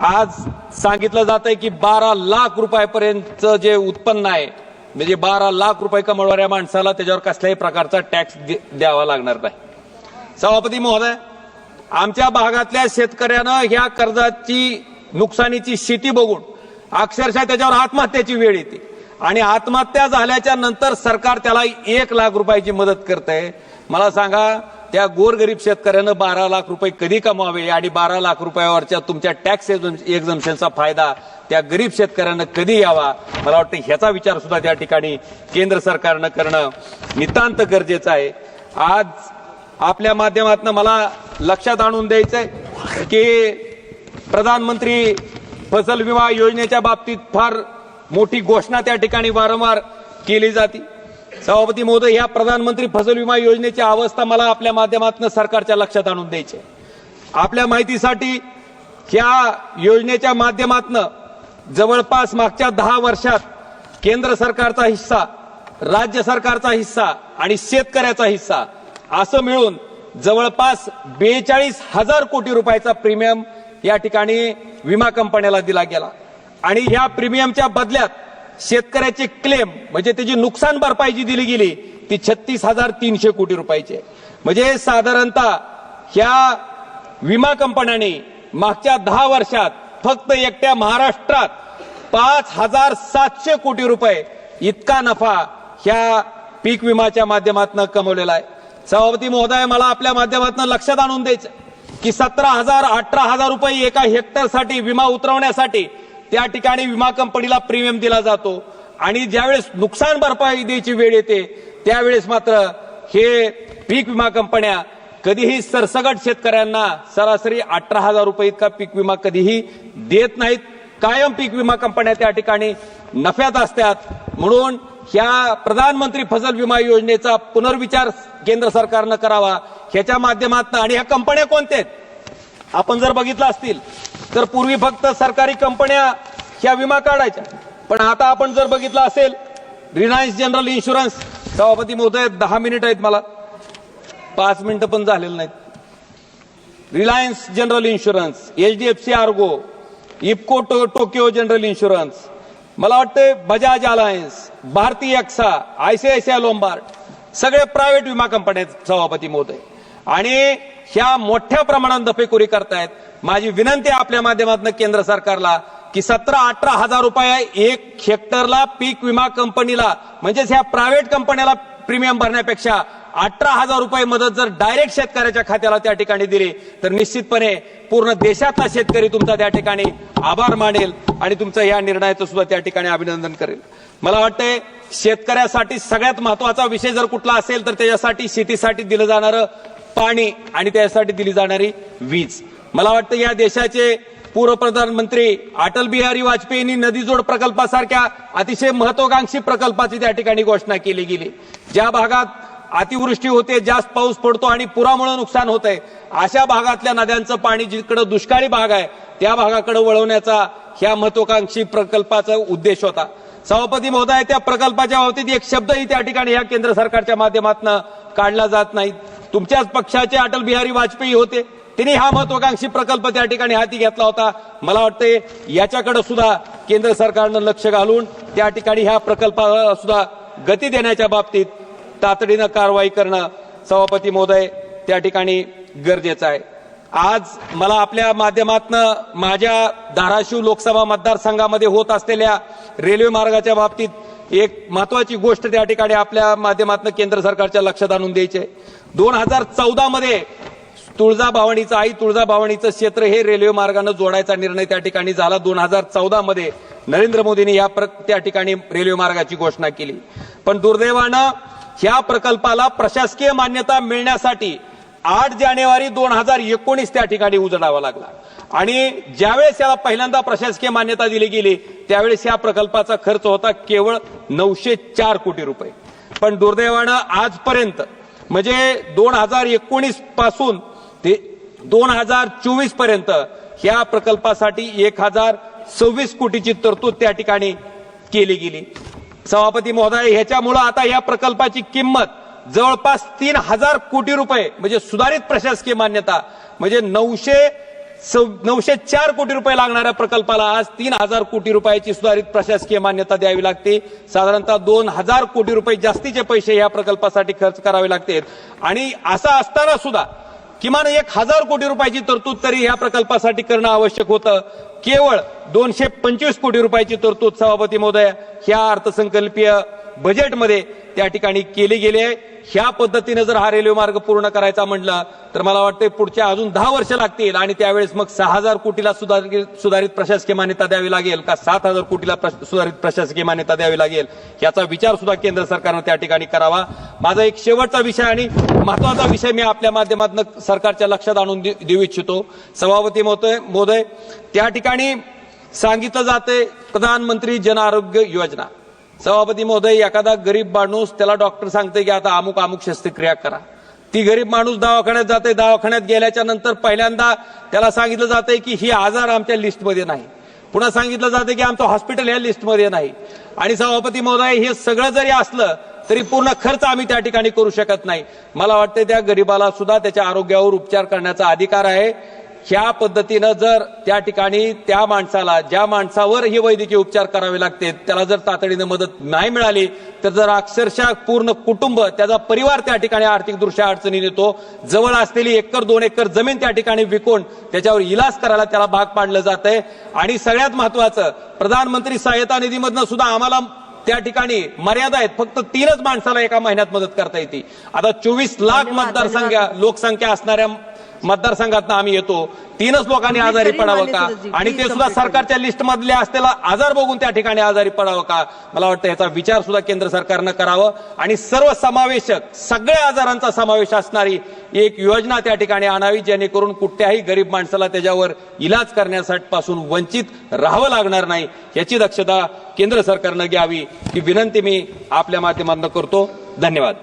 आज सांगितलं जात आहे की बारा लाख रुपयापर्यंतचं जे उत्पन्न आहे म्हणजे बारा लाख रुपये कमवणाऱ्या माणसाला त्याच्यावर कसल्याही प्रकारचा टॅक्स द्यावा लागणार नाही. सभापती महोदय आमच्या भागातल्या शेतकऱ्यानं ह्या कर्जाची नुकसानीची स्थिती बघून अक्षरशः त्याच्यावर आत्महत्याची वेळ येते. आणि आत्महत्या झाल्याच्यानंतर सरकार त्याला एक लाख रुपयाची मदत करतंय. मला सांगा त्या गोरगरीब शेतकऱ्यानं बारा लाख रुपये कधी कमावे आणि बारा लाख रुपयावरच्या तुमच्या टॅक्स एक्झम्शनचा फायदा त्या गरीब शेतकऱ्यांना कधी यावा? मला वाटतं ह्याचा विचार सुद्धा त्या ठिकाणी केंद्र सरकारनं करणं नितांत गरजेचं आहे. आज आपल्या माध्यमातून मला लक्षात आणून द्यायचंय की प्रधानमंत्री फसल विमा योजनेच्या बाबतीत फार मोठी घोषणा त्या ठिकाणी वारंवार केली जाते. सभापती महोदय या प्रधानमंत्री फसल विमा योजनेची अवस्था मला आपल्या माध्यमातून सरकारच्या लक्षात आणून द्यायची आपल्या माहितीसाठी या योजनेच्या माध्यमातून जवळपास मागच्या दहा वर्षात केंद्र सरकारचा हिस्सा राज्य सरकारचा हिस्सा आणि शेतकऱ्याचा हिस्सा असं मिळून जवळपास बेचाळीस हजार कोटी रुपयाचा प्रीमियम या ठिकाणी विमा कंपन्याला दिला गेला. आणि ह्या प्रीमियमच्या बदल्यात शेतकऱ्याचे क्लेम म्हणजे त्याची नुकसान भरपाई जी दिली गेली ती छत्तीस हजार तीनशे कोटी रुपयाची म्हणजे साधारणतः ह्या विमा कंपन्यांनी मागच्या दहा वर्षात फक्त एकट्या महाराष्ट्रात पाच हजार सातशे कोटी रुपये इतका नफा ह्या पीक विमाच्या माध्यमातून कमवलेला आहे. सभापती महोदय मला आपल्या माध्यमातून लक्षात आणून द्यायचं की सतरा हजार अठरा हजार रुपये एका हेक्टरसाठी विमा उतरवण्यासाठी त्या ठिकाणी विमा कंपनीला प्रीमियम दिला जातो. आणि ज्यावेळेस नुकसान भरपाई द्यायची वेळ येते त्यावेळेस मात्र हे पीक विमा कंपन्या कधीही सरसगट शेतकऱ्यांना सरासरी अठरा हजार रुपये इतका पीक विमा कधीही देत नाहीत. कायम पीक विमा कंपन्या त्या ठिकाणी नफ्यात असतात. म्हणून ह्या प्रधानमंत्री फसल विमा योजनेचा पुनर्विचार केंद्र सरकारनं करावा. ह्याच्या माध्यमातून आणि ह्या कंपन्या कोणत्या आहेत? आपण जर बघितलं असतील तर पूर्वी फक्त सरकारी कंपन्या ह्या विमा काढायच्या. पण आता आपण जर बघितलं असेल रिलायन्स जनरल इन्शुरन्स सभापती महोदय दहा मिनिट आहेत मला. पाच मिनिटं पण झालेलं नाहीत. Reliance general insurance H D F C ERGO IFFCO टो टोकियो जनरल इन्शुरन्स मला वाटतं Bajaj Allianz Bharti AXA ICICI Lombard सगळे प्रायव्हेट विमा कंपन्या आहेत सभापती महोदय. आणि ह्या मोठ्या प्रमाणात दफेखोरी करतायत. माझी विनंती आपल्या माध्यमातून केंद्र सरकारला की सतरा अठरा हजार रुपये एक हेक्टरला पीक विमा कंपनीला म्हणजेच ह्या प्रायव्हेट कंपन्याला प्रीमियम भरण्यापेक्षा अठरा हजार रुपये मदत जर डायरेक्ट शेतकऱ्याच्या खात्याला त्या ठिकाणी दिली तर निश्चितपणे पूर्ण देशातला शेतकरी तुमचा त्या ठिकाणी आभार मानेल आणि तुमचं या निर्णयाचं सुद्धा त्या ठिकाणी अभिनंदन करेल. मला वाटतंय शेतकऱ्यासाठी सगळ्यात महत्त्वाचा विषय जर कुठला असेल तर त्याच्यासाठी शेतीसाठी दिलं जाणारं पाणी आणि त्यासाठी दिली जाणारी वीज. मला वाटतं या देशाचे पूर्व प्रधानमंत्री अटल बिहारी वाजपेयींनी नदीजोड प्रकल्पासारख्या अतिशय महत्वाकांक्षी प्रकल्पाची त्या ठिकाणी घोषणा केली गेली. ज्या भागात अतिवृष्टी होते जास्त पाऊस पडतो आणि पुरामुळे नुकसान होत आहे अशा भागातल्या नद्यांचं पाणी जिकडे दुष्काळी भाग आहे त्या भागाकडे वळवण्याचा ह्या महत्वाकांक्षी प्रकल्पाचा उद्देश होता. सभापती महोदय त्या प्रकल्पाच्या बाबतीत एक शब्दही त्या ठिकाणी ह्या केंद्र सरकारच्या माध्यमातून काढला जात नाही. तुमच्याच पक्षाचे अटल बिहारी वाजपेयी होते. त्यांनी हा महत्वाकांक्षी प्रकल्प त्या ठिकाणी हाती घेतला होता. मला वाटते याच्याकडे सुद्धा केंद्र सरकारनं लक्ष घालून त्या ठिकाणी ह्या प्रकल्पाला सुद्धा गती देण्याच्या बाबतीत तातडीनं कारवाई करणं सभापती महोदय त्या ठिकाणी गरजेचं आहे. आज मला आपल्या माध्यमातनं माझ्या धाराशिव लोकसभा मतदारसंघामध्ये होत असलेल्या रेल्वे मार्गाच्या बाबतीत एक महत्वाची गोष्ट त्या ठिकाणी आपल्या माध्यमातून केंद्र सरकारच्या लक्षात आणून द्यायची आहे. दोन हजार चौदामध्ये तुळजाभवानीचं आई तुळजाभवानीचं क्षेत्र हे रेल्वे मार्गानं जोडायचा निर्णय त्या ठिकाणी झाला. दोन हजार चौदा मध्ये नरेंद्र मोदींनी या प्र- त्या ठिकाणी रेल्वे मार्गाची घोषणा केली. पण दुर्दैवानं ह्या प्रकल्पाला प्रशासकीय मान्यता मिळण्यासाठी आठ जानेवारी दोन हजार एकोणीस त्या ठिकाणी उजडावा लागला. आणि ज्यावेळेस याला पहिल्यांदा प्रशासकीय मान्यता दिली गेली त्यावेळेस या प्रकल्पाचा खर्च होता केवळ नऊशे चार कोटी रुपये. पण दुर्दैवानं आजपर्यंत म्हणजे दोन हजार एकोणीसपासून ते दोन हजार चोवीसपर्यंत ह्या प्रकल्पासाठी एक हजार सव्वीस कोटीची तरतूद त्या ठिकाणी केली गेली. सभापती महोदय ह्याच्यामुळं आता या प्रकल्पाची किंमत जवळपास तीन हजार कोटी रुपये म्हणजे सुधारित प्रशासकीय मान्यता म्हणजे नऊशे नऊशे चार कोटी रुपये लागणाऱ्या प्रकल्पाला आज तीन हजार कोटी रुपयाची सुधारित प्रशासकीय मान्यता द्यावी लागते. साधारणतः दोन हजार कोटी रुपये जास्तीचे पैसे या प्रकल्पासाठी खर्च करावे लागतात आणि असं असताना सुद्धा किमान एक हजार कोटी रुपयाची तरतूद तरी या प्रकल्पासाठी करणं आवश्यक होतं. केवळ दोनशे पंचवीस कोटी रुपयाची तरतूद सभापती महोदय ह्या अर्थसंकल्पीय बजेटमध्ये त्या ठिकाणी केली गेली आहे. ह्या पद्धतीने जर हा रेल्वे मार्ग पूर्ण करायचा म्हटलं तर मला वाटतं पुढच्या अजून दहा वर्ष लागतील आणि त्यावेळेस मग सहा हजार कोटीला सुधारित सुधारित प्रशासकीय मान्यता द्यावी लागेल का सात हजार कोटीला सुधारित प्रशासकीय मान्यता द्यावी लागेल? याचा विचार सुद्धा केंद्र सरकारनं त्या ठिकाणी करावा. माझा एक शेवटचा विषय आणि महत्त्वाचा विषय मी आपल्या माध्यमातून सरकारच्या लक्षात आणून दे- देऊ इच्छितो. सभापती महोदय महोदय त्या ठिकाणी सांगितलं जाते प्रधानमंत्री जन आरोग्य योजना. सभापती महोदय एखादा गरीब माणूस त्याला डॉक्टर सांगते की आता अमुक अमुक शस्त्रक्रिया करा. ती गरीब माणूस दवाखान्यात जाते दवाखान्यात गेल्याच्यानंतर पहिल्यांदा त्याला सांगितलं जाते की ही आजार आमच्या लिस्टमध्ये नाही. पुन्हा सांगितलं जाते की आमचं हॉस्पिटल या लिस्टमध्ये नाही. आणि सभापती महोदय हे सगळं जरी असलं तरी पूर्ण खर्च आम्ही त्या ठिकाणी करू शकत नाही. मला वाटतं त्या गरीबाला सुद्धा त्याच्या आरोग्यावर उपचार करण्याचा अधिकार आहे. ह्या पद्धतीनं जर त्या ठिकाणी त्या माणसाला ज्या माणसावर हे वैद्यकीय उपचार करावे लागते त्याला जर तातडीनं मदत नाही मिळाली तर जर अक्षरशः पूर्ण कुटुंब त्याचा परिवार त्या ठिकाणी आर्थिकदृष्ट्या अडचणीत येतो जवळ असलेली एकर दोन एकर जमीन त्या ठिकाणी विकून त्याच्यावर इलाज करायला त्याला भाग पाडलं जात आहे आणि सगळ्यात महत्वाचं प्रधानमंत्री सहायता निधीमधनं सुद्धा आम्हाला त्या ठिकाणी मर्यादा आहेत. फक्त तीनच माणसाला एका महिन्यात मदत करता येते. आता चोवीस लाख मतदारसंख्या लोकसंख्या असणाऱ्या मतदारसंघात आम्ही येतो. तीनच लोकांनी आजारी पडावं का? आणि ते सुद्धा. सरकारच्या लिस्ट मधले असलेला आजार बघून त्या ठिकाणी आजारी पडावं का? मला वाटतं याचा विचार सुद्धा केंद्र सरकारनं करावं. आणि सर्व समावेशक सगळ्या आजारांचा समावेश असणारी एक योजना त्या ठिकाणी आणावी जेणेकरून कुठल्याही गरीब माणसाला त्याच्यावर इलाज करण्यासाठी पासून वंचित राहावं लागणार नाही याची दक्षता केंद्र सरकारनं घ्यावी ही विनंती मी आपल्या माध्यमातून करतो. धन्यवाद.